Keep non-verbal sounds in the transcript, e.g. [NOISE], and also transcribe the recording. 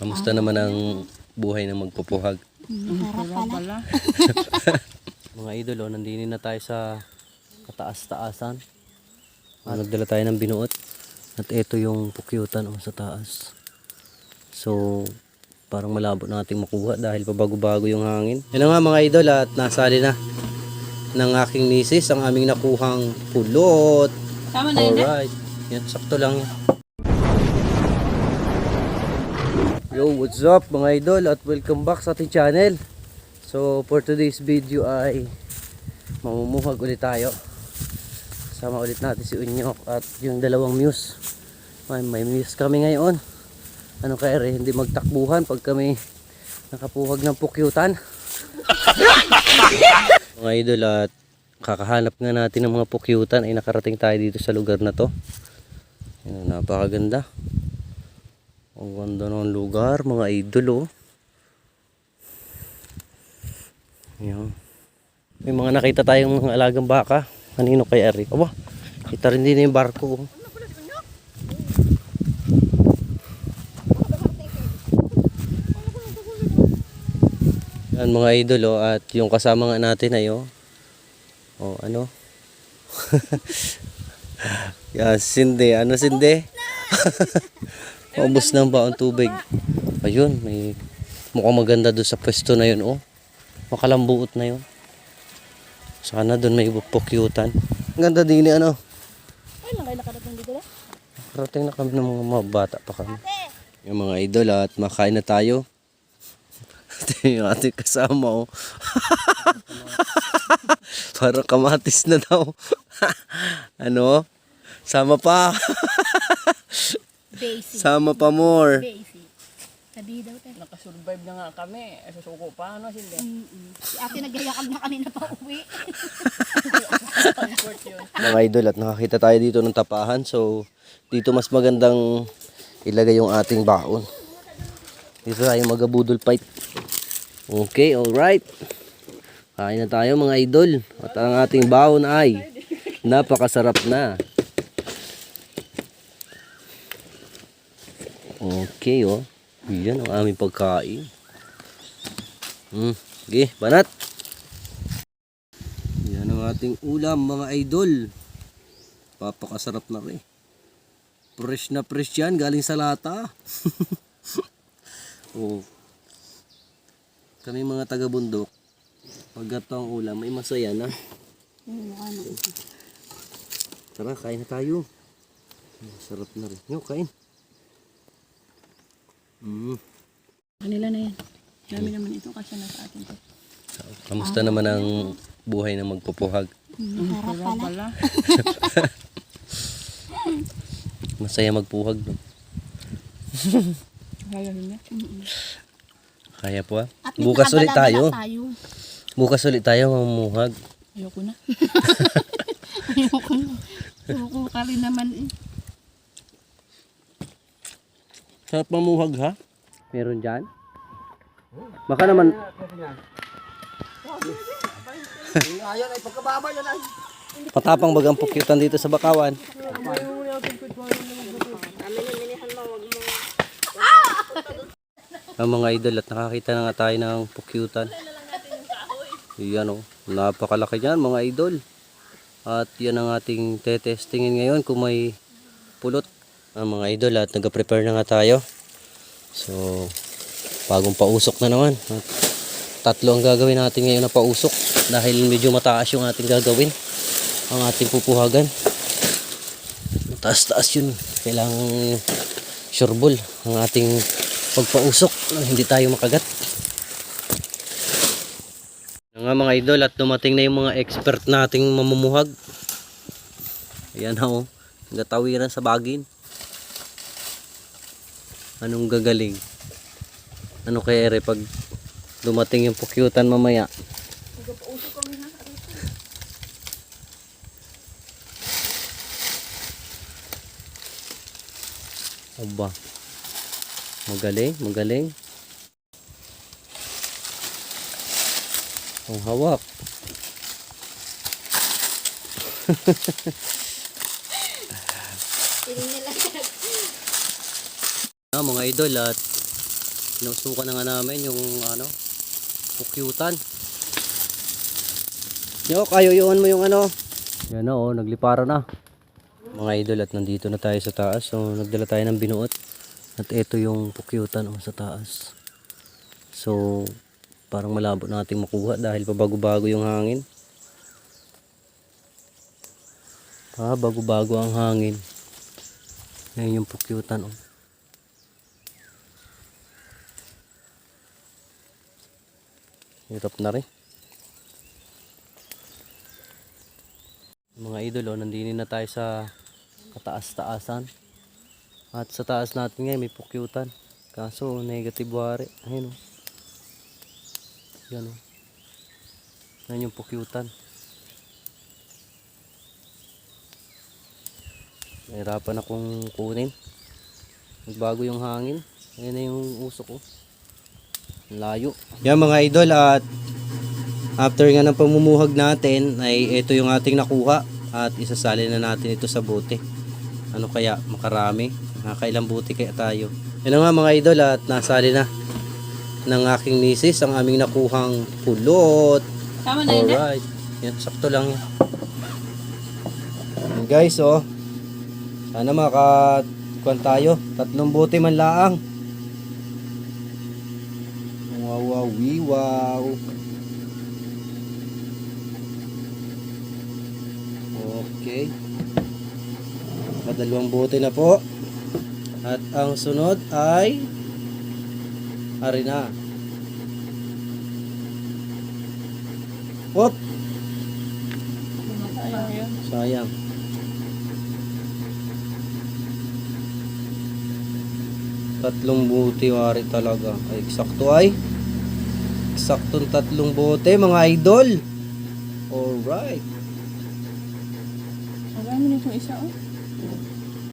Kamusta naman ang buhay ng magpupuhag? Pala. Mga idol, oh, nandini na tayo sa kataas-taasan. Ah, nagdala tayo ng binuot. At ito yung pukyutan oh, sa taas. So, parang malabo nating makuha dahil pabago-bago yung hangin. Yan na nga mga idol at nasali na ng aking misis ang aming nakuhang pulot. Tama na yun eh. Alright. Yan, sakto lang yan. Yo, what's up mga idol at welcome back sa ating channel. So, for today's video ay mamumuhag ulit tayo. Sama ulit natin si Unyok at yung dalawang muse. May, may muse kami ngayon. Ano kaya rin, hindi magtakbuhan pag kami nakapuhag ng pukyutan. [LAUGHS] mga idol at kakahanap nga natin ng mga pukyutan ay nakarating tayo dito sa lugar na to. Yan, napakaganda. Ang ganda ng lugar, mga idol oh. Yan. May mga nakita tayong mga alagang baka. Kanino kay Eric? Aba, kita rin din yung barko. oh. Yan mga idol oh, at yung kasama nga natin ay oh. Oh, ano? [LAUGHS] Yan, sinde. Ano sinde? [LAUGHS] Paubos ng baon tubig. Ayun, may mukhang maganda doon sa pwesto na yun, oh. Makalambuot na yun. Sana doon may pukyutan. Ang ganda din ni ano. Ay, lang kayo nakarating dito na? Parating na kami ng mga, mga bata pa kami. Yung mga idol at makain na tayo. Ito yung ating kasama, oh. [LAUGHS] Parang kamatis na daw. [LAUGHS] ano? Sama pa. [LAUGHS] Basic. Sama pa more. Basic. Sabi daw tayo. Nakasurvive na nga kami. Eh, susuko pa, ano, hindi. Mm-mm. Si ate nagayakag na kanina pa uwi. Comfort [LAUGHS] yun. mga idol at nakakita tayo dito ng tapahan so dito mas magandang ilagay yung ating baon dito tayo magabudol fight okay alright kain na tayo mga idol at ang ating baon ay napakasarap na okay oh yan ang aming pagkain hmm okay banat yan ang ating ulam mga idol. Papakasarap na rin. Fresh na fresh yan, galing sa lata. [LAUGHS] oh. Kami mga taga-bundok, pag gato ang ulam, may masaya na. Tara, kain na tayo. Sarap na rin. Yo, kain. Mm. Kanila na yan. Dami naman ito kasi nasa atin to. Kamusta naman ang buhay ng magpupuhag? Masarap pala. [LAUGHS] Masaya magpuhag, no? [LAUGHS] Kaya eh. Kaya po ah. Bukas ulit tayo. tayo. Bukas ulit tayo mamumuhag. Ayoko na. [LAUGHS] Ayoko na. Ayoko ka rin naman eh. Sarap mamuhag ha? Meron dyan? Baka naman... Patapang bagang pukyutan dito sa Bakawan. Ang mga idol at nakakita na nga tayo ng pukyutan. Yan o, napakalaki yan mga idol. At yan ang ating tetestingin ngayon kung may pulot. Ang mga idol at nag-prepare na nga tayo. So, bagong pausok na naman. At tatlo ang gagawin natin ngayon na pausok dahil medyo mataas yung ating gagawin. Ang ating pupuhagan. Mataas-taas yun. Kailangan sureball ang ating pagpausok nang hindi tayo makagat. Nga mga idol at dumating na yung mga expert nating mamumuhag. Ayan na oh. Gatawiran sa bagin. Anong gagaling? Ano kaya ere pag dumating yung pukyutan mamaya? Aba. Magaling, magaling. Ang hawak. Mga idol at Sinusukan na nga namin yung ano, pukyutan. Yo, kayuyuan mo yung ano. Yan na oh, naglipara na. Mga idol at nandito na tayo sa taas. So, nagdala tayo ng binuot. At ito yung pukyutan oh, sa taas. So, parang malabo nating makuha dahil pabago-bago yung hangin. Ah, bago-bago ang hangin. Yan yung pukyutan oh. Hirap na rin. Mga idol, oh, nandini na tayo sa kataas-taasan. At sa taas natin ngayon may pukyutan. Kaso negative wari. Ayun oh. Yan oh. Yan yung pukyutan. Nahirapan akong kunin. Nagbago yung hangin. Ayun na yung usok ko. Layo. Yan mga idol at after nga ng pamumuhag natin ay ito yung ating nakuha at isasali na natin ito sa bote. Ano kaya makarami? Nakakailang bote kaya tayo. Yan nga mga idol at nasali na ng aking misis ang aming nakuhang pulot. Tama na yun eh. Alright. Yan, sakto lang yan. Yan, guys, oh. Sana makakuan tayo. Tatlong bote man laang. Wow. Okay. Kadalawang bote na po. At ang sunod ay harina. Yun. Sayang. Tatlong buti wari talaga. Ay, eksakto ay. Eksaktong tatlong bote mga idol. Alright. Ang dami nito isa oh.